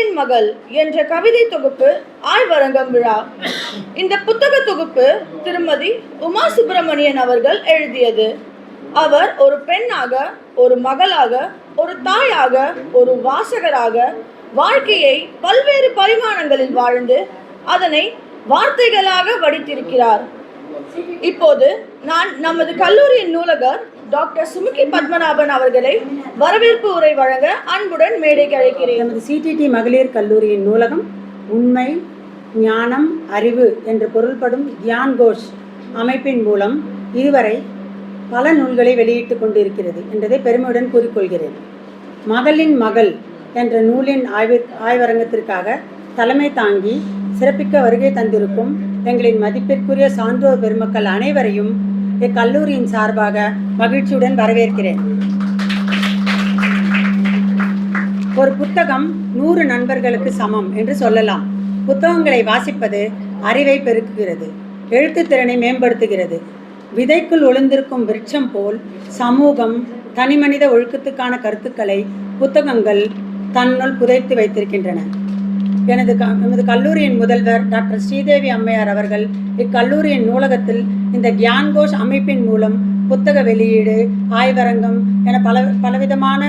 மகளின் மகள் என்ற கவிதை தொகுப்பு ஆய்வரங்கம் விழா. இந்த புத்தக தொகுப்பு திருமதி உமா சுப்பிரமணியன் அவர்கள் எழுதியது. அவர் ஒரு பெண்ணாக ஒரு மகளாக ஒரு தாயாக ஒரு வாசகராக வாழ்க்கையை பல்வேறு பரிமாணங்களில் வாழ்ந்து அதனை வார்த்தைகளாக வடித்திருக்கிறார். இப்போது நான் நமது கல்லூரியின் நூலகர் டாக்டர் சுமுகி பத்மநாபன் அவர்களை வரவேற்பு உரை வழங்க அன்புடன் மேடைக்கு அழைக்கிறேன். நமது சிடிடி மகளிர் கல்லூரியின் நூலகம் உண்மை ஞானம் அறிவு என்று பொருள்படும் கியான் கோஷ் அமைப்பின் மூலம் இதுவரை பல நூல்களை வெளியிட்டுக் கொண்டிருக்கிறது என்றதை பெருமையுடன் கூறிக்கொள்கிறேன். மகளின் மகள் என்ற நூலின் ஆய்வு ஆய்வரங்கத்திற்காக தலைமை தாங்கி சிறப்பிக்க வருகை தந்திருக்கும் எங்களின் மதிப்பிற்குரிய சான்றோர் பெருமக்கள் அனைவரையும் இக்கல்லூரியின் சார்பாக மகிழ்ச்சியுடன் வரவேற்கிறேன். ஒரு புத்தகம் நூறு நண்பர்களுக்கு சமம் என்று சொல்லலாம். புத்தகங்களை வாசிப்பது அறிவை பெருக்குகிறது எழுத்துத்திறனை மேம்படுத்துகிறது. விதைக்குள் ஒளிந்திருக்கும் விருட்சம் போல் சமூகம் தனிமனித ஒழுக்கத்துக்கான கருத்துக்களை புத்தகங்கள் தன்னுள் புதைத்து வைத்திருக்கின்றன. எனது க எமது கல்லூரியின் முதல்வர் டாக்டர் ஸ்ரீதேவி அம்மையார் அவர்கள் இக்கல்லூரியின் நூலகத்தில் இந்த கியான் கோஷ் அமைப்பின் மூலம் புத்தக வெளியீடு ஆய்வரங்கம் என பல பலவிதமான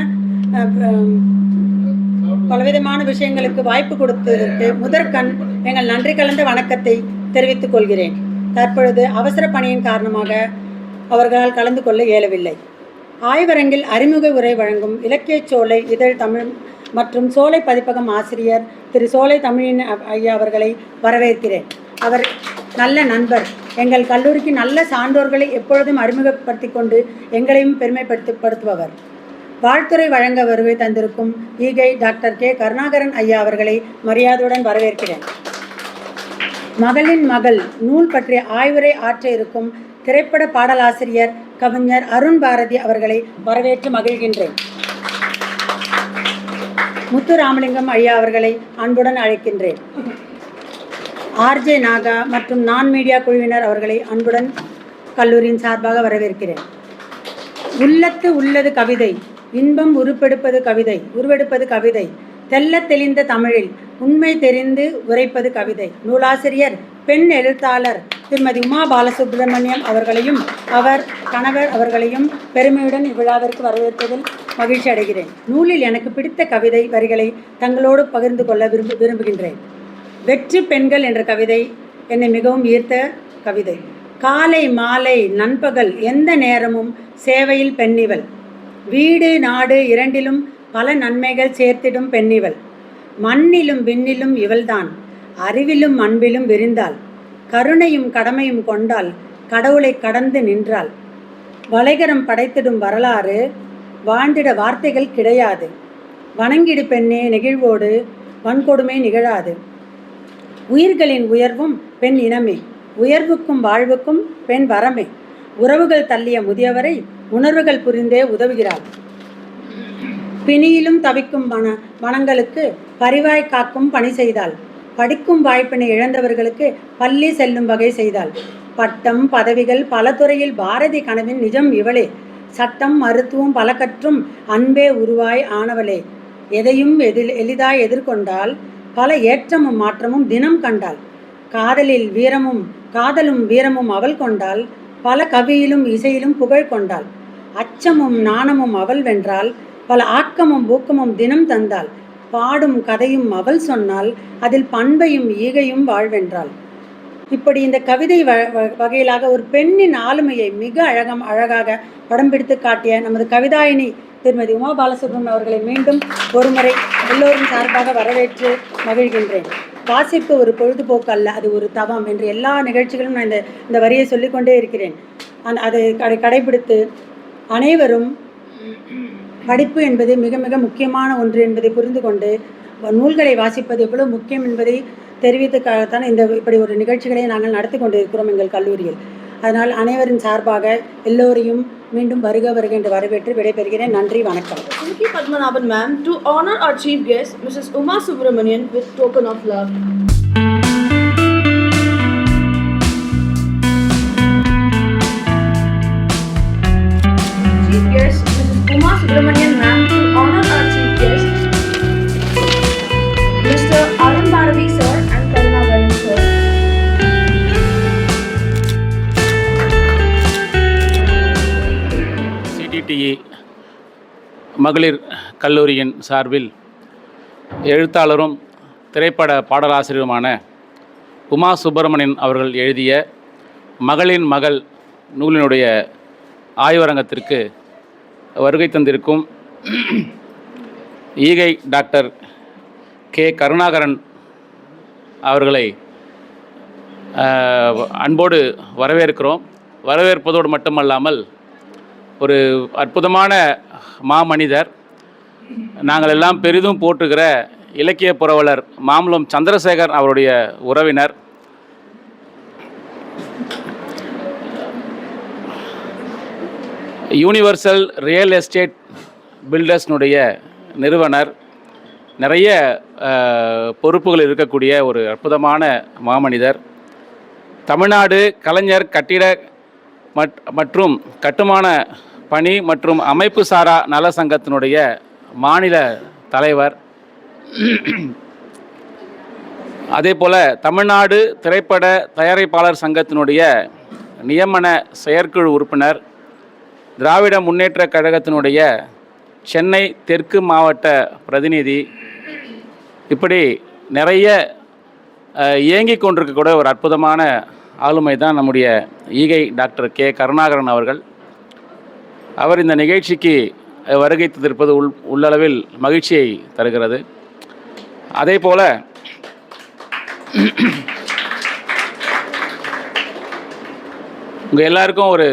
பலவிதமான விஷயங்களுக்கு வாய்ப்பு கொடுத்ததற்கு முதற்கண் எங்கள் நன்றி கலந்த வணக்கத்தை தெரிவித்துக் கொள்கிறேன். தற்பொழுது அவசர பணியின் காரணமாக அவர்களால் கலந்து கொள்ள இயலவில்லை. ஆய்வரங்கில் அறிமுக உரை வழங்கும் இலக்கியச் சோலை இதழ் தமிழ் மற்றும் சோலை பதிப்பகம் ஆசிரியர் திரு சோலை தமிழின் ஐயா அவர்களை வரவேற்கிறேன். அவர் நல்ல நண்பர். எங்கள் கல்லூரிக்கு நல்ல சான்றோர்களை எப்பொழுதும் அறிமுகப்படுத்தி கொண்டு எங்களையும் பெருமைப்படுத்தி படுத்துபவர் வாழ்த்துறை வழங்க வருகை தந்திருக்கும் ஈகை டாக்டர் கே. கருணாகரன் ஐயா அவர்களை மரியாதையுடன் வரவேற்கிறேன். மகளின் மகள் நூல் பற்றிய ஆய்வுரை ஆற்ற இருக்கும் திரைப்பட பாடலாசிரியர் கவிஞர் அருண் பாரதி அவர்களை வரவேற்று மகிழ்கின்றேன். முத்துராமலிங்கம் ஐயா அவர்களை அன்புடன் அழைக்கின்றேன். ஆர்ஜே நாகா மற்றும் நான் மீடியா குழுவினர் அவர்களை அன்புடன் கல்லூரியின் சார்பாக வரவேற்கிறேன். உள்ளத்து உள்ளது கவிதை இன்பம் உருப்பெடுப்பது கவிதை உருவெடுப்பது கவிதை தெல்ல தெளிந்த தமிழில் உண்மை தெரிந்து உரைப்பது கவிதை. நூலாசிரியர் பெண் எழுத்தாளர் திருமதி உமா பாலசுப்ரமணியம் அவர்களையும் அவர் கணவர் அவர்களையும் பெருமையுடன் இவ்விழாவிற்கு வரவேற்பதில் மகிழ்ச்சி அடைகிறேன். நூலில் எனக்கு பிடித்த கவிதை வரிகளை தங்களோடு பகிர்ந்து கொள்ள விரும்பு விரும்புகின்றேன். வெற்றி பெண்கள் என்ற கவிதை என்னை மிகவும் ஈர்த்த கவிதை. காலை மாலை நண்பகல் எந்த நேரமும் சேவையில் பெண்ணிவள். வீடு நாடு இரண்டிலும் பல நன்மைகள் சேர்த்திடும் பெண்ணிவள். மண்ணிலும் விண்ணிலும் இவள்தான். அறிவிலும் அன்பிலும் விரிந்தாள். கருணையும் கடமையும் கொண்டால் கடவுளை கடந்து நின்றாள். வளைகரம் படைத்திடும் வரலாறு வாழ்ந்திட வார்த்தைகள் கிடையாது. வணங்கிடு பெண்ணே நெகிழ்வோடு வன்கொடுமை நிகழாது. உயிர்களின் உயர்வும் பெண் இனமே உயர்வுக்கும் வாழ்வுக்கும் பெண் வரமே. உறவுகள் தள்ளிய முதியவரை உணர்வுகள் புரிந்தே உதவுகிறாள். பிணியிலும் தவிக்கும் மன மனங்களுக்கு பரிவாய் காக்கும் பணி செய்தாள். படிக்கும் வாய்ப்பினை இழந்தவர்களுக்கு பள்ளி செல்லும் வகை செய்தாள். பட்டம் பதவிகள் பல துறையில் பாரதி கனவின் நிஜம் இவளே. சட்டம் மருத்துவம் பல கற்றும் அன்பே உருவாய் ஆனவளே. எதையும் எதில் எளிதாய் எதிர்கொண்டால் பல ஏற்றமும் மாற்றமும் தினம் கண்டாள். காதலில் வீரமும் காதலும் வீரமும் அவள் கொண்டாள். பல கவியிலும் இசையிலும் புகழ் கொண்டாள். அச்சமும் நாணமும் அவள் வென்றால் பல ஆக்கமும் ஊக்கமும் தினம் தந்தாள். பாடும் கதையும் அவள் சொன்னால் அதில் பண்பையும் ஈகையும் வாழ்வென்றாள். இப்படி இந்த கவிதை வ வ- வகையிலாக ஒரு பெண்ணின் ஆளுமையை மிக அழகம் அழகாக படம் பிடித்து காட்டிய நமது கவிதாயினி திருமதி உமா பாலசுப்ரமணியம் அவர்களை மீண்டும் ஒருமுறை எல்லோரும் சார்பாக வரவேற்று மகிழ்கின்றேன். வாசிப்பு ஒரு பொழுதுபோக்கு அல்ல அது ஒரு தவம் என்று எல்லா நிகழ்ச்சிகளும் நான் இந்த இந்த வரியை சொல்லிக்கொண்டே இருக்கிறேன். அந்த அதை கடை கடைபிடித்து அனைவரும் படிப்பு என்பது மிக மிக முக்கியமான ஒன்று என்பதை புரிந்து கொண்டு நூல்களை வாசிப்பது எவ்வளவு முக்கியம் என்பதை தெரிவித்துக்காகத்தான் இந்த இப்படி ஒரு நிகழ்ச்சிகளை நாங்கள் நடத்தி கொண்டிருக்கிறோம் எங்கள் கல்லூரியில். அதனால் அனைவரின் சார்பாக எல்லோரையும் மீண்டும் வருக வருக என்று வரவேற்று விடைபெறுகிறேன். நன்றி வணக்கம். Padmanabhan ma'am to honour honor our chief guest Uma Uma Subramanian token of love Subramanian Ram to honor our chief guest, Mr. Arun Bharvi sir and Karunavaran sir. CTTE மகளிர் கல்லூரியின் சார்பில் எழுத்தாளரும் திரைப்பட பாடலாசிரியருமான உமா சுப்பிரமணியன் அவர்கள் எழுதிய மகளின் மகள் நூலினுடைய ஆய்வரங்கத்திற்கு வருகை தந்திருக்கும் ஈகை டாக்டர் கே கருணாகரன் அவர்களை அன்போடு வரவேற்கிறோம். வரவேற்பதோடு மட்டுமல்லாமல் ஒரு அற்புதமான மாமனிதர் நாங்கள் எல்லாம் பெரிதும் போற்றுகிற இலக்கிய புரவலர் மாமலம் சந்திரசேகர் அவருடைய உறவினர். யூனிவர்சல் ரியல் எஸ்டேட் பில்டர்ஸ்னுடைய நிறுவனர். நிறைய பொறுப்புகள் இருக்கக்கூடிய ஒரு அற்புதமான மாமனிதர். தமிழ்நாடு கலைஞர் கட்டிட மட் மற்றும் கட்டுமான பணி மற்றும் அமைப்பு சாரா நல சங்கத்தினுடைய மாநில தலைவர். அதே போல் தமிழ்நாடு திரைப்பட தயாரிப்பாளர் சங்கத்தினுடைய நியமன செயற்குழு உறுப்பினர் திராவிட முன்னேற்றக் கழகத்தினுடைய சென்னை தெற்கு மாவட்ட பிரதிநிதி. இப்படி நிறைய அஹ், இயங்கிக் கொண்டிருக்கக்கூடிய ஒரு அற்புதமான ஆளுமை தான் நம்முடைய ஈகை டாக்டர் கே. கருணாகரன் அவர்கள். அவர் இந்த நிகழ்ச்சிக்கு வருகை தந்திருப்பது உள் உள்ளளவில் மகிழ்ச்சியை தருகிறது. அதே போல் உங்கள் எல்லாருக்கும் ஒரு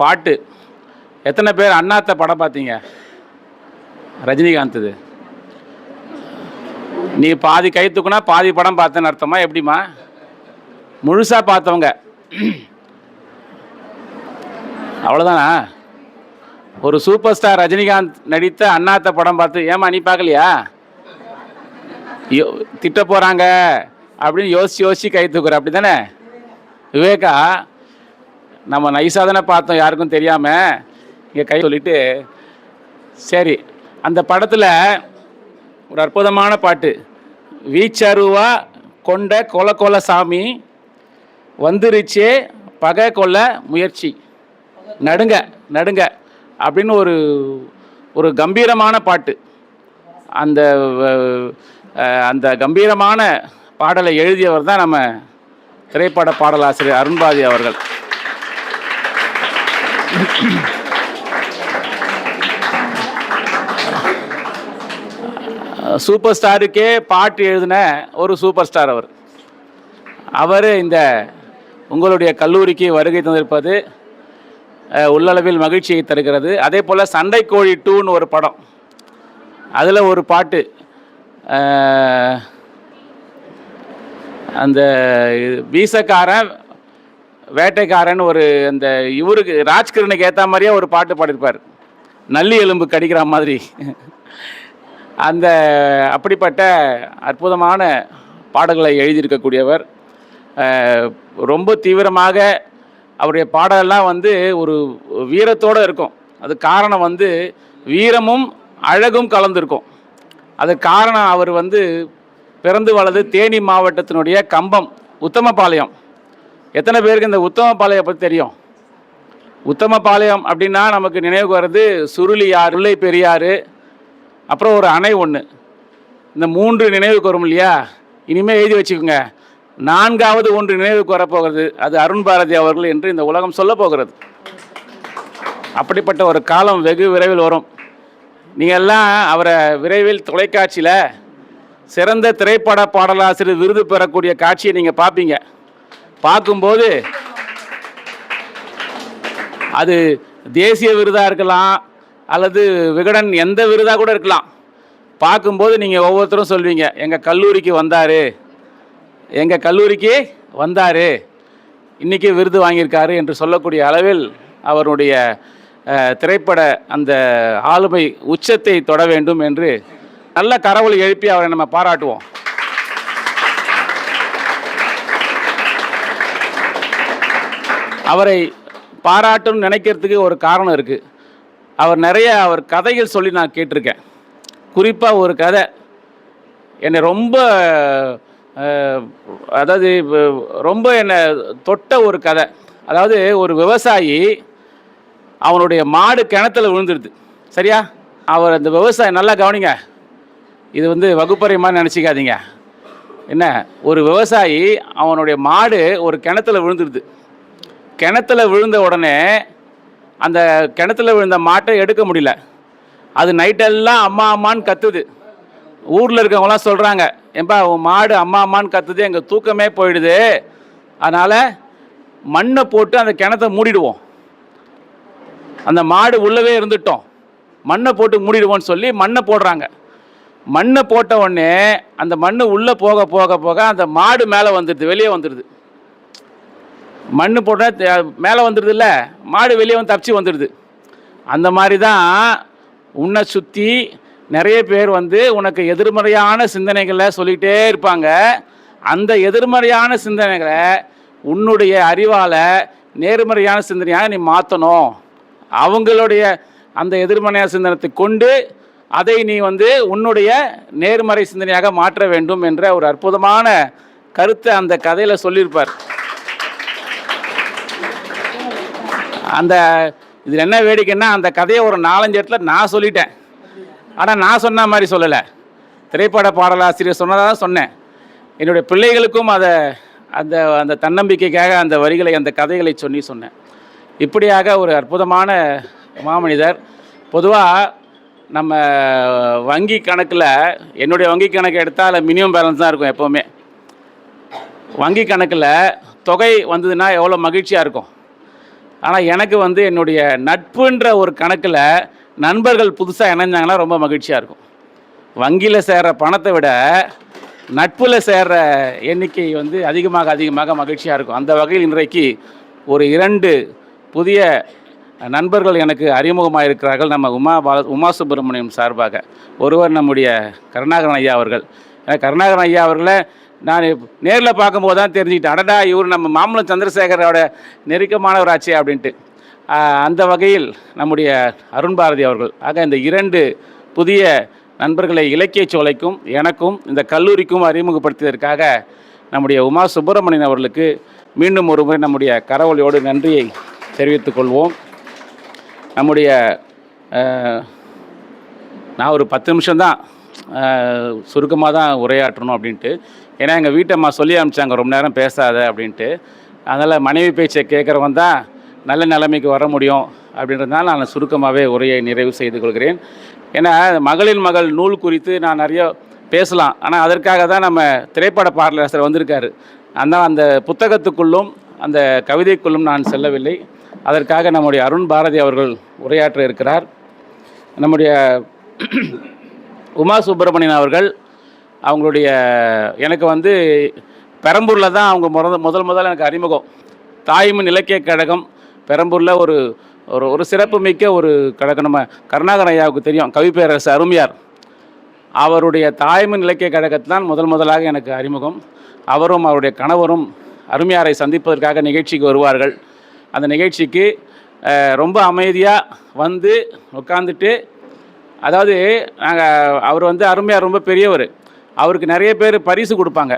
பாட்டு. எத்தனை பேர் அண்ணாத்த படம் பார்த்தீங்க? ரஜினிகாந்த் இது. நீ பாதி கை தூக்குனா பாதி படம் பார்த்தேன்னு அர்த்தமா எப்படிம்மா? முழுசாக பார்த்தவங்க. அவ்வளோதானா ஒரு சூப்பர் ஸ்டார் ரஜினிகாந்த் நடித்த அண்ணாத்த படம் பார்த்து ஏமா நீ பார்க்கலையா? யோ திட்ட போகிறாங்க அப்படின்னு யோசிச்சு யோசிச்சு கை தூக்குற அப்படி தானே விவேகா நம்ம நைஸாக தானே பார்த்தோம் யாருக்கும் தெரியாமல் இங்கே கை சொல்லிட்டு சரி அந்த படத்தில் ஒரு அற்புதமான பாட்டு. வீச்சருவா கொண்ட கொல கொல சாமி வந்துருச்சே பகை கொல்ல முயற்சி. நடுங்க நடுங்க அப்படின்னு ஒரு ஒரு கம்பீரமான பாட்டு. அந்த அந்த கம்பீரமான பாடலை எழுதியவர் தான் நம்ம திரைப்பட பாடலாசிரியர் அருண்பாதி அவர்கள். சூப்பர் ஸ்டாருக்கே பாட்டு எழுதின ஒரு சூப்பர் ஸ்டார் அவர். அவர் இந்த உங்களுடைய கல்லூரிக்கு வருகை தந்திருப்பது உள்ளளவில் மகிழ்ச்சியை தருகிறது. அதே போல் சண்டை கோழி டூன்னு ஒரு படம். அதில் ஒரு பாட்டு அந்த வீசக்காரன் வேட்டைக்காரன் ஒரு அந்த இவருக்கு ராஜ்கிரனுக்கு ஏற்ற மாதிரியே ஒரு பாட்டு பாடியிருப்பார். நல்லி எலும்பு கடிக்கிற மாதிரி. அந்த அப்படிப்பட்ட அற்புதமான பாடல்களை எழுதியிருக்கக்கூடியவர். ரொம்ப தீவிரமாக அவருடைய பாடலெல்லாம் வந்து ஒரு வீரத்தோடு இருக்கும். அது காரணம் வந்து வீரமும் அழகும் கலந்திருக்கும். அது காரணம் அவர் வந்து பிறந்து வளர்ந்து தேனி மாவட்டத்தினுடைய கம்பம் உத்தமபாளையம். எத்தனை பேருக்கு இந்த உத்தமபாளையம் பற்றி தெரியும்? உத்தமபாளையம் அப்படின்னா நமக்கு நினைவுக்கு வர்றது சுருளி முல்லை பெரியாறு அப்புறம் ஒரு அணை ஒன்று இந்த மூன்று நினைவுக்கு வரும் இல்லையா? இனிமேல் எழுதி வச்சுக்கோங்க. நான்காவது ஒன்று நினைவுக்கு வரப்போகிறது அது அருண் பாரதி அவர்கள் என்று இந்த உலகம் சொல்ல போகிறது. அப்படிப்பட்ட ஒரு காலம் வெகு விரைவில் வரும். நீங்கள் எல்லாம் அவரை விரைவில் தொலைக்காட்சியில் சிறந்த திரைப்பட பாடலாசிரியர் விருது பெறக்கூடிய காட்சியை நீங்கள் பார்ப்பீங்க பார்க்கும்போது அது தேசிய விருதாக இருக்கலாம் அல்லது விகடன் எந்த விருதாக கூட இருக்கலாம். பார்க்கும்போது நீங்கள் ஒவ்வொருத்தரும் சொல்வீங்க எங்கள் கல்லூரிக்கு வந்தார். எங்கள் கல்லூரிக்கு வந்தார். இன்றைக்கி விருது வாங்கியிருக்காரு என்று சொல்லக்கூடிய அளவில் அவருடைய திரைப்பட அந்த ஆளுமை உச்சத்தை தொட வேண்டும் என்று நல்ல கரவொலி எழுப்பி அவரை நம்ம பாராட்டுவோம். அவரை பாராட்டணும்னு நினைக்கிறதுக்கு ஒரு காரணம் இருக்குது அவர் நிறைய அவர் கதைகள் சொல்லி நான் கேட்டிருக்கேன். குறிப்பாக ஒரு கதை. என்னை ரொம்ப அதாவது ரொம்ப என்னை தொட்ட ஒரு கதை. அதாவது ஒரு விவசாயி அவனுடைய மாடு கிணத்துல விழுந்துடுது சரியா? அவர் அந்த விவசாயம் நல்லா கவனிங்க. இது வந்து வகுப்பறை மாதிரி நினச்சிக்காதீங்க. என்ன? ஒரு விவசாயி அவனுடைய மாடு ஒரு கிணத்துல விழுந்துடுது கிணத்துல விழுந்த உடனே அந்த கிணத்துல விழுந்த மாட்டை எடுக்க முடியல. அது நைட்டெல்லாம் அம்மா அம்மான்னு கத்துது. ஊரில் இருக்கவங்களாம் சொல்கிறாங்க ஏன்பா உன் மாடு அம்மா அம்மான்னு கத்துது எங்கள் தூக்கமே போயிடுது. அதனால் மண்ணை போட்டு அந்த கிணத்த மூடிடுவோம். அந்த மாடு உள்ளவே இருந்துட்டோம். மண்ணை போட்டு மூடிடுவோன்னு சொல்லி மண்ணை போடுறாங்க. மண்ணை போட்ட உடனே அந்த மண் உள்ளே போக போக போக அந்த மாடு மேலே வந்துடுது வெளியே வந்துடுது. மண் போட்டால் மேலே வந்துடுது இல்லை மாடு வெளியே வந்து தப்பிச்சு வந்துடுது. அந்த மாதிரி தான் உன்னை சுற்றி நிறைய பேர் வந்து உனக்கு எதிர்மறையான சிந்தனைகளை சொல்லிகிட்டே இருப்பாங்க. அந்த எதிர்மறையான சிந்தனைகளை உன்னுடைய அறிவால் நேர்மறையான சிந்தனையாக நீ மாற்றணும் அவங்களுடைய அந்த எதிர்மறையான சிந்தனத்தை கொண்டு அதை நீ வந்து உன்னுடைய நேர்மறை சிந்தனையாக மாற்ற வேண்டும் என்ற ஒரு அற்புதமான கருத்தை அந்த கதையில் சொல்லியிருப்பார். அந்த இதில் என்ன வேடிக்கைன்னா அந்த கதையை ஒரு நாலஞ்சு இடத்துல நான் சொல்லிட்டேன். ஆனால் நான் சொன்ன மாதிரி சொல்லலை. திரைப்பட பாடலாசிரியர் சொன்னதாக தான் சொன்னேன். என்னுடைய பிள்ளைகளுக்கும் அதை அந்த அந்த தன்னம்பிக்கைக்காக அந்த வரிகளை அந்த கதைகளை சொல்லி சொன்னேன். இப்படியாக ஒரு அற்புதமான மாமனிதர் பொதுவாக நம்ம வங்கி கணக்கில் என்னுடைய வங்கி கணக்கு எடுத்தால் மினிமம் பேலன்ஸ் தான் இருக்கும் எப்போவுமே. வங்கி கணக்கில் தொகை வந்ததுன்னா எவ்வளோ மகிழ்ச்சியாக இருக்கும். ஆனால் எனக்கு வந்து என்னுடைய நட்புன்ற ஒரு கணக்கில் நண்பர்கள் புதுசாக இணைஞ்சாங்கன்னா ரொம்ப மகிழ்ச்சியாக இருக்கும். வங்கியில் சேர்கிற பணத்தை விட நட்பில் சேர்கிற எண்ணிக்கை வந்து அதிகமாக அதிகமாக மகிழ்ச்சியாக இருக்கும். அந்த வகையில் இன்றைக்கு ஒரு இரண்டு புதிய நண்பர்கள் எனக்கு அறிமுகமாக இருக்கிறார்கள். நம்ம உமா பால உமா சுப்பிரமணியம் சார்பாக. ஒருவர் நம்முடைய கருணாகரன் ஐயா அவர்கள். கருணாகரன் ஐயா அவர்களை நான் நேரில் பார்க்கும்போது தான் தெரிஞ்சுக்கிட்டேன். அடடா இவர் நம்ம மாமலம் சந்திரசேகரோட நெருக்கமானவராச்சே அப்படின்ட்டு. அந்த வகையில் நம்முடைய அருண் பாரதி அவர்கள். ஆக இந்த இரண்டு புதிய நண்பர்களை இலக்கிய சோலைக்கும் எனக்கும் இந்த கல்லூரிக்கும் அறிமுகப்படுத்தியதற்காக நம்முடைய உமா சுப்பிரமணியன் அவர்களுக்கு மீண்டும் ஒரு முறை நம்முடைய கரவொலியோடு நன்றியை தெரிவித்துக் கொள்வோம். நம்முடைய நான் ஒரு பத்து நிமிஷம்தான் சுருக்கமாக தான் உரையாற்றணும் அப்படின்ட்டு. ஏன்னா எங்கள் வீட்டம்மா சொல்லி அனுப்பிச்சாங்க ரொம்ப நேரம் பேசாத அப்படின்ட்டு. அதனால் மனைவி பேச்சை கேட்குறவன் தான் நல்ல நிலைமைக்கு வர முடியும் அப்படின்றதுனால நான் சுருக்கமாகவே உரையை நிறைவு செய்து கொள்கிறேன். ஏன்னா மகளின் மகள் நூல் குறித்து நான் நிறைய பேசலாம். ஆனால் அதற்காக தான் நம்ம திரைப்பட பாடலாசிரியர் வந்திருக்காரு. அந்த அந்த புத்தகத்துக்குள்ளும் அந்த கவிதைக்குள்ளும் நான் செல்லவில்லை. அதற்காக நம்முடைய அருண் பாரதி அவர்கள் உரையாற்ற இருக்கிறார். நம்முடைய உமா சுப்பிரமணியன் அவர்கள் அவங்களுடைய எனக்கு வந்து பெரம்பூரில் தான் அவங்க முதல் முதல் முதல்ல எனக்கு அறிமுகம். தாய்மன் இலக்கிய கழகம் பெரம்பூரில் ஒரு ஒரு ஒரு சிறப்புமிக்க ஒரு கழகம். நம்ம கருணாகரன் ஐயாவுக்கு தெரியும் கவிப்பேரரசு அருமையார். அவருடைய தாய்மன் இலக்கிய கழகத்தான் முதல் முதலாக எனக்கு அறிமுகம். அவரும் அவருடைய கணவரும் அருமையாரை சந்திப்பதற்காக நிகழ்ச்சிக்கு வருவார்கள். அந்த நிகழ்ச்சிக்கு ரொம்ப அமைதியாக வந்து உட்காந்துட்டு அதாவது நாங்கள் அவர் வந்து அருமையார் ரொம்ப பெரியவர். அவருக்கு நிறைய பேர் பரிசு கொடுப்பாங்க.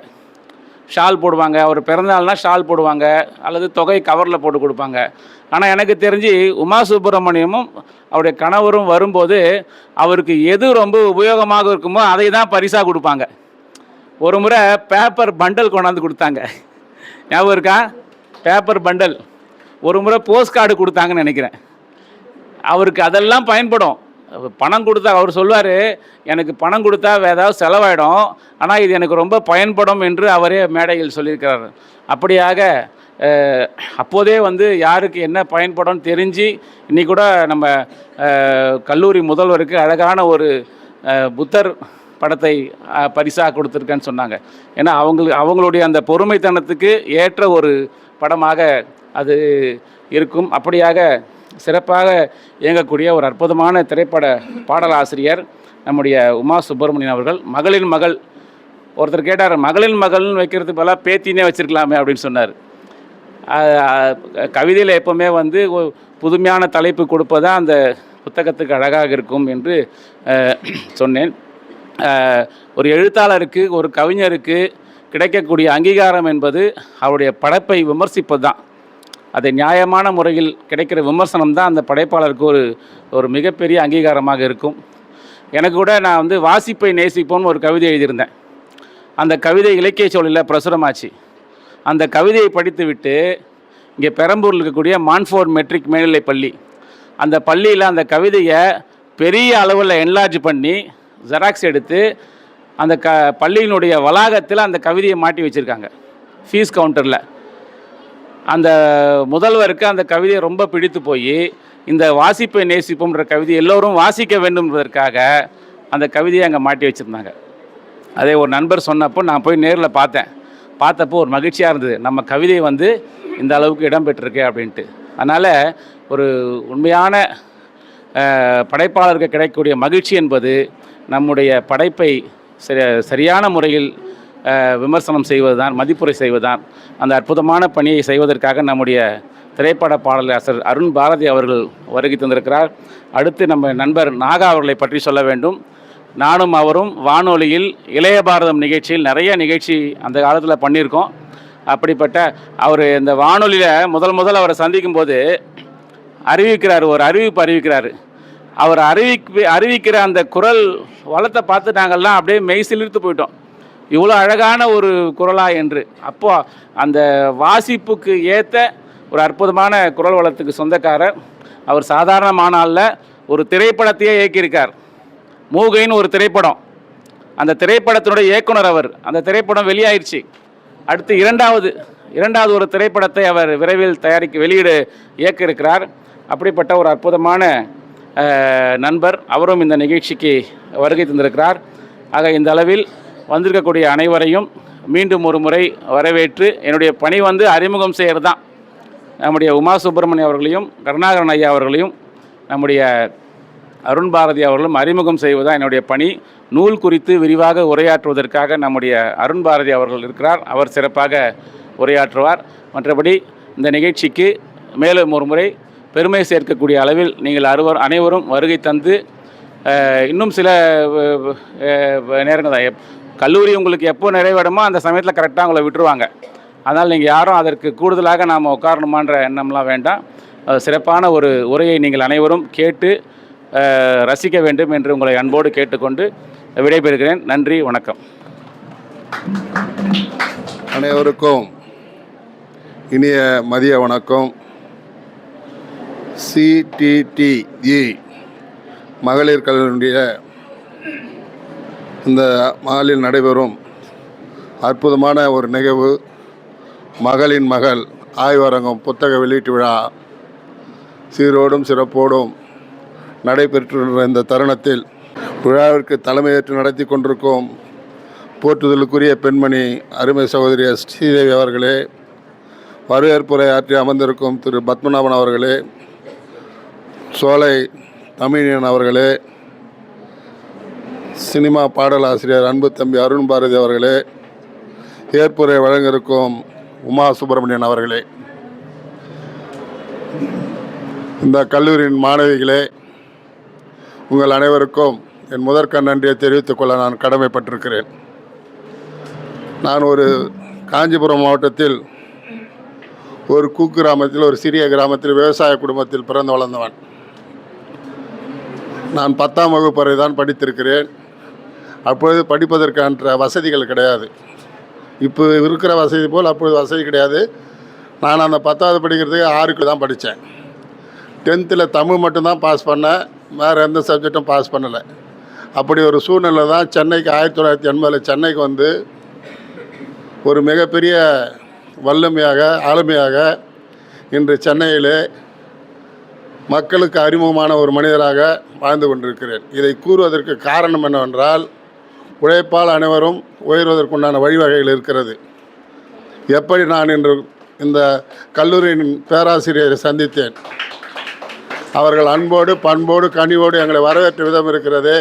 ஷால் போடுவாங்க. அவர் பிறந்தநாள்னால் ஷால் போடுவாங்க. அல்லது தொகை கவரில் போட்டு கொடுப்பாங்க. ஆனால் எனக்கு தெரிஞ்சு உமா சுப்பிரமணியமும் அவருடைய கணவரும் வரும்போது அவருக்கு எது ரொம்ப உபயோகமாக இருக்குமோ அதை தான் பரிசாக கொடுப்பாங்க. ஒரு முறை பேப்பர் பண்டல் கொண்டாந்து கொடுத்தாங்க. ஞாபகம் இருக்கா? பேப்பர் பண்டல் ஒரு முறை போஸ்ட் கார்டு கொடுத்தாங்கன்னு நினைக்கிறேன். அவருக்கு அதெல்லாம் பயன்படும். பணம் கொடுத்தா அவர் சொல்வார் எனக்கு பணம் கொடுத்தா ஏதாவது செலவாயிடும். ஆனால் இது எனக்கு ரொம்ப பயன்படும் என்று அவரே மேடையில் சொல்லியிருக்கிறார். அப்படியாக அப்போதே வந்து யாருக்கு என்ன பயன்படும் தெரிஞ்சு இன்னைக்கு கூட நம்ம கல்லூரி முதல்வருக்கு அழகான ஒரு புத்தர் படத்தை பரிசாக கொடுத்துருக்கேன்னு சொன்னாங்க. ஏன்னா அவங்களுக்கு அவங்களுடைய அந்த பொறுமைத்தனத்துக்கு ஏற்ற ஒரு படமாக அது இருக்கும். அப்படியாக சிறப்பாக இயங்கக்கூடிய ஒரு அற்புதமான திரைப்பட பாடலாசிரியர் நம்முடைய உமா சுப்பிரமணியன் அவர்கள். மகளின் மகள். ஒருத்தர் கேட்டார் மகளின் மகள்னு வைக்கிறதுக்கு பதிலாக பேத்தினே வச்சுருக்கலாமே அப்படின்னு சொன்னார். கவிதையில் எப்போவுமே வந்து புதுமையான தலைப்பு கொடுப்பதா அந்த புத்தகத்துக்கு அழகாக இருக்கும் என்று சொன்னேன். ஒரு எழுத்தாளருக்கு ஒரு கவிஞருக்கு கிடைக்கக்கூடிய அங்கீகாரம் என்பது அவருடைய படைப்பை விமர்சிப்பது தான் அதை நியாயமான முறையில் கிடைக்கிற விமர்சனம் தான் அந்த படைப்பாளருக்கு ஒரு ஒரு மிகப்பெரிய அங்கீகாரமாக இருக்கும். எனக்கு கூட நான் வந்து வாசிப்பை நேசிப்போம்னு ஒரு கவிதை எழுதியிருந்தேன். அந்த கவிதை இலக்கிய சூழலில் பிரசுரமாச்சு. அந்த கவிதையை படித்துவிட்டு இங்கே பெரம்பூரில் இருக்கக்கூடிய மான்ஃபோர்ட் மெட்ரிக் மேல்நிலை பள்ளி. அந்த பள்ளியில் அந்த கவிதையை பெரிய அளவில் என்லார்ஜ் பண்ணி ஜெராக்ஸ் எடுத்து அந்த க பள்ளியினுடைய வளாகத்தில் அந்த கவிதையை மாட்டி வச்சுருக்காங்க. ஃபீஸ் கவுண்டரில் அந்த முதல்வருக்கு அந்த கவிதையை ரொம்ப பிடித்து போய் இந்த வாசிப்பை நேசிப்போம்ன்ற கவிதை எல்லோரும் வாசிக்க வேண்டும் என்பதற்காக அந்த கவிதையை அங்கே மாட்டி வச்சுருந்தாங்க. அதே ஒரு நண்பர் சொன்னப்போ நான் போய் நேரில் பார்த்தேன். பார்த்தப்போ ஒரு மகிழ்ச்சியாக இருந்தது. நம்ம கவிதை வந்து இந்த அளவுக்கு இடம் பெற்றிருக்கு அப்படின்ட்டு. அதனால் ஒரு உண்மையான படைப்பாளருக்கு கிடைக்கக்கூடிய மகிழ்ச்சி என்பது நம்முடைய படைப்பை சரியான முறையில் விமர்சனம் செய்வதுதான் மதிப்புரை செய்வதுதான். அந்த அற்புதமான பணியை செய்வதற்காக நம்முடைய திரைப்பட பாடலாசர் அருண் பாரதி அவர்கள் வருகை தந்திருக்கிறார். அடுத்து நம்ம நண்பர் நாகா அவர்களை பற்றி சொல்ல வேண்டும். நானும் அவரும் வானொலியில் இளைய பாரதம் நிகழ்ச்சியில் நிறைய நிகழ்ச்சி அந்த காலத்தில் பண்ணியிருக்கோம். அப்படிப்பட்ட அவர் இந்த வானொலியில் முதல் முதல் அவரை சந்திக்கும் போது அறிவிக்கிறார் ஒரு அறிவிப்பு அறிவிக்கிறார். அவர் அறிவிப்பு அறிவிக்கிற அந்த குரல் வளத்தை பார்த்து நாங்கள்லாம் அப்படியே மெய் சிலிர்த்து போயிட்டோம். இவ்வளோ அழகான ஒரு குரலா என்று. அப்போ அந்த வாசிப்புக்கு ஏற்ற ஒரு அற்புதமான குரல் வளத்துக்கு சொந்தக்காரர் அவர் சாதாரணமான ஆள்ல ஒரு திரைப்படத்தையே இயக்கியிருக்கார். மூகைன்னு ஒரு திரைப்படம். அந்த திரைப்படத்தினுடைய இயக்குனர் அவர். அந்த திரைப்படம் வெளியாயிருச்சு. அடுத்து இரண்டாவது இரண்டாவது ஒரு திரைப்படத்தை அவர் விரைவில் தயாரிக்க வெளியீடு இயக்க இருக்கிறார் அப்படிப்பட்ட ஒரு அற்புதமான நண்பர். அவரும் இந்த நிகழ்ச்சிக்கு வருகை தந்திருக்கிறார். ஆக இந்த அளவில் வந்திருக்கக்கூடிய அனைவரையும் மீண்டும் ஒரு முறை வரவேற்று என்னுடைய பணி வந்து அறிமுகம் செய்கிறது தான் நம்முடைய உமா சுப்பிரமணியம் அவர்களையும் கருணாகரன் ஐயா அவர்களையும் நம்முடைய அருண் பாரதி அவர்களும் அறிமுகம் செய்வதுதான் என்னுடைய பணி. நூல் குறித்து விரிவாக உரையாற்றுவதற்காக நம்முடைய அருண் பாரதி அவர்கள் இருக்கிறார். அவர் சிறப்பாக உரையாற்றுவார். மற்றபடி இந்த நிகழ்ச்சிக்கு மேலும் ஒரு முறை பெருமை சேர்க்கக்கூடிய அளவில் நீங்கள் அறுவர் அனைவரும் வருகை தந்து இன்னும் சில நேரங்கள் தான். எப்- கல்லூரி உங்களுக்கு எப்போ நிறைவேடுமோ அந்த சமயத்தில் கரெக்டாக உங்களை விட்டுருவாங்க. அதனால் நீங்கள் யாரும் அதற்கு கூடுதலாக நாம் உட்காரணுமான்ற எண்ணம்லாம் வேண்டாம். சிறப்பான ஒரு உரையை நீங்கள் அனைவரும் கேட்டு ரசிக்க வேண்டும் என்று உங்களை அன்போடு கேட்டுக்கொண்டு விடைபெறுகிறேன். நன்றி வணக்கம். அனைவருக்கும் இனிய மதிய வணக்கம். சிடிடிஇ மகளிர் கல்லூரியுடைய இந்த மாலில் நடைபெறும் அற்புதமான ஒரு நிகழ்வு. மகளின் மகள் ஆய்வரங்கம் புத்தக வெளியீட்டு விழா. சீரோடும் சிறப்போடும் நடைபெற்றுள்ள இந்த தருணத்தில் விழாவிற்கு தலைமையேற்று நடத்தி கொண்டிருக்கும் போற்றுதலுக்குரிய பெண்மணி அருமை சகோதரி ஸ்ரீதேவி அவர்களே வரவேற்புரை ஆற்றி அமர்ந்திருக்கும் திரு பத்மநாபன் அவர்களே சோலை தமிழன் அவர்களே சினிமா பாடலாசிரியர் அன்பு தம்பி அருண் பாரதி அவர்களே ஏற்புரை வழங்க இருக்கும் உமா சுப்பிரமணியன் அவர்களே இந்த கல்லூரியின் மாணவிகளே உங்கள் அனைவருக்கும் என் முதற்கண் நன்றியை தெரிவித்துக் கொள்ள நான் கடமைப்பட்டிருக்கிறேன். நான் ஒரு காஞ்சிபுரம் மாவட்டத்தில் ஒரு குக்கிராமத்தில் ஒரு சிறிய கிராமத்தில் விவசாய குடும்பத்தில் பிறந்து வளர்ந்தவன். நான் பத்தாம் வகுப்பு வரை தான் படித்திருக்கிறேன். அப்பொழுது படிப்பதற்கான வசதிகள் கிடையாது. இப்போ இருக்கிற வசதி போல் அப்பொழுது வசதி கிடையாது. நான் அந்த பத்தாவது படிக்கிறதுக்கு ஆறுக்கு தான் படித்தேன். டென்த்தில் தமிழ் மட்டும்தான் பாஸ் பண்ணேன். வேறு எந்த சப்ஜெக்டும் பாஸ் பண்ணலை. அப்படி ஒரு சூழ்நிலை தான் சென்னைக்கு ஆயிரத்தி தொள்ளாயிரத்தி எண்பதில் சென்னைக்கு வந்து ஒரு மிகப்பெரிய வல்லமையாக ஆளுமையாக இன்று சென்னையில் மக்களுக்கு அறிமுகமான ஒரு மனிதராக வாழ்ந்து கொண்டிருக்கிறேன். இதை கூறுவதற்கு காரணம் என்னவென்றால் உழைப்பால் அனைவரும் உயர்வதற்குண்டான வழிவகைகள் இருக்கிறது. எப்படி நான் இன்று இந்த கல்லூரியின் பேராசிரியரை சந்தித்தேன்? அவர்கள் அன்போடு பண்போடு கனிவோடு எங்களை வரவேற்ற விதம் இருக்கிறதே.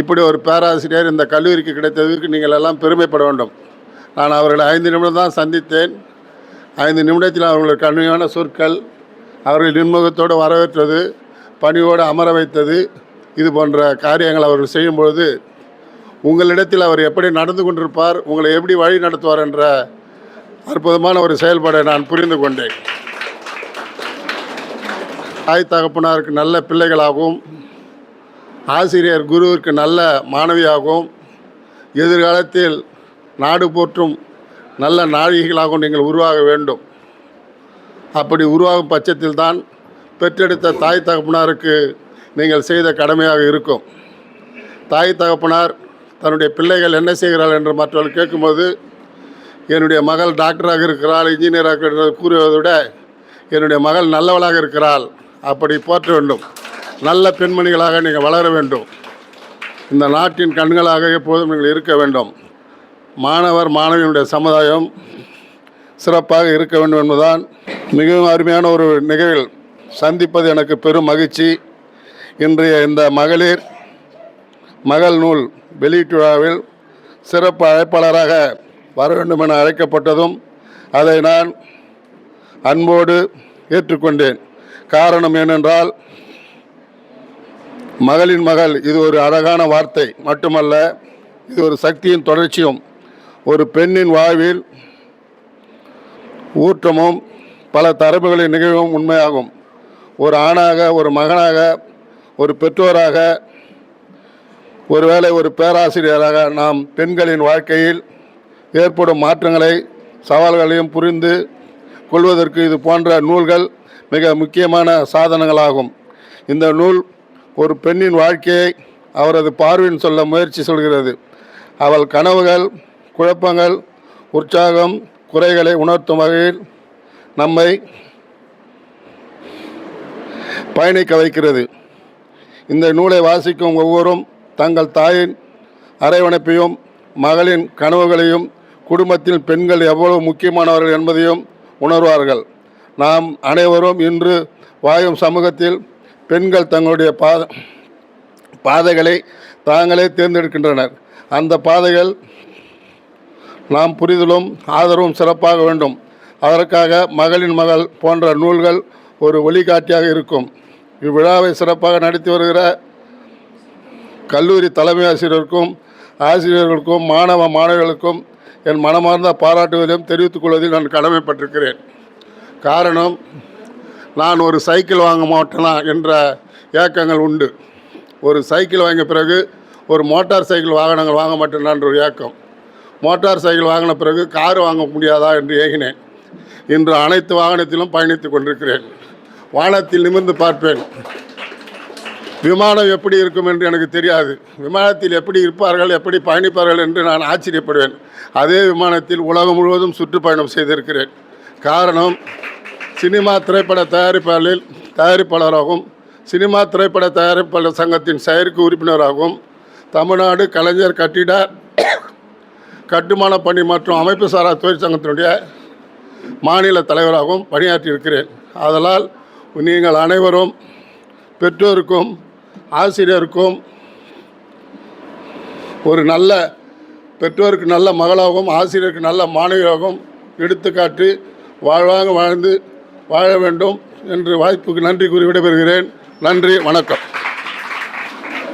இப்படி ஒரு பேராசிரியர் இந்த கல்லூரிக்கு கிடைத்ததற்கு நீங்கள் எல்லாம் பெருமைப்பட வேண்டும். நான் அவர்களை ஐந்து நிமிடம் தான் சந்தித்தேன். ஐந்து நிமிடத்தில் அவர்களுக்கு கடுமையான சொற்கள் அவர்கள் நின்முகத்தோடு வரவேற்றது பணியோடு அமர வைத்தது இது போன்ற காரியங்கள் அவர்கள் செய்யும் பொழுது உங்களிடத்தில் அவர் எப்படி நடந்து கொண்டிருப்பார் உங்களை எப்படி வழி நடத்துவார் என்ற அற்புதமான ஒரு செயல்பாடை நான் புரிந்து கொண்டேன். தாய் தகப்பனாருக்கு நல்ல பிள்ளைகளாகவும் ஆசிரியர் குருவிற்கு நல்ல மாணவியாகவும் எதிர்காலத்தில் நாடு போற்றும் நல்ல நாழிகைகளாகவும் நீங்கள் உருவாக வேண்டும். அப்படி உருவாகும் பட்சத்தில் தான் பெற்றெடுத்த தாய் தகப்பனாருக்கு நீங்கள் செய்த கடமையாக இருக்கும். தாய் தகப்பனார் தன்னுடைய பிள்ளைகள் என்ன செய்கிறாள் என்று மற்றவர்கள் கேட்கும்போது என்னுடைய மகள் டாக்டராக இருக்கிறாள் இன்ஜினியராக இருக்கிறது கூறுவதை விட என்னுடைய மகள் நல்லவளாக இருக்கிறாள். அப்படி போற்ற வேண்டும். நல்ல பெண்மணிகளாக நீங்கள் வளர வேண்டும். இந்த நாட்டின் கண்களாக எப்போதும் நீங்கள் இருக்க வேண்டும். மாணவர் மாணவியினுடைய சமுதாயம் சிறப்பாக இருக்க வேண்டும் என்பதுதான் மிகவும் அருமையான ஒரு நிகழ்வில் சந்திப்பது எனக்கு பெரும் மகிழ்ச்சி. இன்றைய இந்த மகளிர் மகள் நூல் வெளியீட்டு விழாவில் சிறப்பு அழைப்பாளராக வர வேண்டும் என அழைக்கப்பட்டதும் அதை நான் அன்போடு ஏற்றுக்கொண்டேன். காரணம் ஏனென்றால் மகளின் மகள் இது ஒரு அழகான வார்த்தை மட்டுமல்ல இது ஒரு சக்தியின் தொடர்ச்சியும் ஒரு பெண்ணின் வாழ்வில் ஊற்றமும் பல தரப்புகளின் நிகழ்வும் உண்மையாகும். ஒரு ஆணாக ஒரு மகனாக ஒரு பெற்றோராக ஒருவேளை ஒரு பேராசிரியராக நாம் பெண்களின் வாழ்க்கையில் ஏற்படும் மாற்றங்களை சவால்களையும் புரிந்து கொள்வதற்கு இது போன்ற நூல்கள் மிக முக்கியமான சாதனங்களாகும். இந்த நூல் ஒரு பெண்ணின் வாழ்க்கையை அவரது பார்வையின் சொல்ல முயற்சி சொல்கிறது. அவள் கனவுகள் குழப்பங்கள் உற்சாகம் குறைகளை உணர்த்தும் வகையில் நம்மை பயணிக்க வைக்கிறது. இந்த நூலை வாசிக்கும் ஒவ்வொரும் தங்கள் தாயின் அரவணைப்பையும் மகளின் கனவுகளையும் குடும்பத்தில் பெண்கள் எவ்வளவு முக்கியமானவர்கள் என்பதையும் உணர்வார்கள். நாம் அனைவரும் இன்று வாயும் சமூகத்தில் பெண்கள் தங்களுடைய பாத பாதைகளை தாங்களே தேர்ந்தெடுக்கின்றனர். அந்த பாதைகள் நாம் புரிதலும் ஆதரவும் சிறப்பாக வேண்டும். அதற்காக மகளின் மகள் போன்ற நூல்கள் ஒரு வழிகாட்டியாக இருக்கும். இவ்விழாவை சிறப்பாக நடத்தி வருகிற கல்லூரி தலைமை ஆசிரியருக்கும் ஆசிரியர்களுக்கும் மாணவ மாணவிகளுக்கும் என் மனமார்ந்த பாராட்டுவதையும் தெரிவித்துக் கொள்வதில் நான் கடமைப்பட்டிருக்கிறேன். காரணம் நான் ஒரு சைக்கிள் வாங்க மாட்டேனா என்ற ஏக்கங்கள் உண்டு. ஒரு சைக்கிள் வாங்கிய பிறகு ஒரு மோட்டார் சைக்கிள் வாகனங்கள் வாங்க மாட்டேனான் ஒரு ஏக்கம். மோட்டார் சைக்கிள் வாங்கின பிறகு கார் வாங்க முடியாதா என்று ஏகினேன். இன்று அனைத்து வாகனத்திலும் பயணித்துக் கொண்டிருக்கிறேன். வானத்தில் நிமிர்ந்து பார்ப்பேன். விமானம் எப்படி இருக்கும் என்று எனக்கு தெரியாது. விமானத்தில் எப்படி இருப்பார்கள் எப்படி பயணிப்பார்கள் என்று நான் ஆச்சரியப்படுவேன். அதே விமானத்தில் உலகம் முழுவதும் சுற்றுப்பயணம் செய்திருக்கிறேன். காரணம் சினிமா திரைப்பட தயாரிப்பாளரில் தயாரிப்பாளராகவும் சினிமா திரைப்பட தயாரிப்பாளர் சங்கத்தின் செயற்கு உறுப்பினராகவும் தமிழ்நாடு கலைஞர் கட்டிட கட்டுமான பணி மற்றும் அமைப்பு சாரா தொழிற்சங்கத்தினுடைய மாநில தலைவராகவும் பணியாற்றியிருக்கிறேன். ஆதலால் நீங்கள் அனைவரும் பெற்றோருக்கும் ஆசிரியருக்கும் ஒரு நல்ல பெற்றோருக்கு நல்ல மகளாகவும் ஆசிரியருக்கு நல்ல மாணவியாகவும் எடுத்துக்காட்டு வாழ்வாக வாழ்ந்து வாழ வேண்டும் என்று வாய்ப்புக்கு நன்றி கூறி விடைபெறுகிறேன் நன்றி வணக்கம்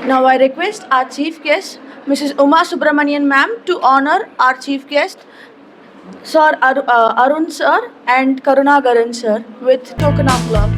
Now I request our chief guest, Mrs. Uma Subramanian ma'am, to honor our chief guest, Sir Ar- uh, Arun sir and Karunagaran sir, with token of love.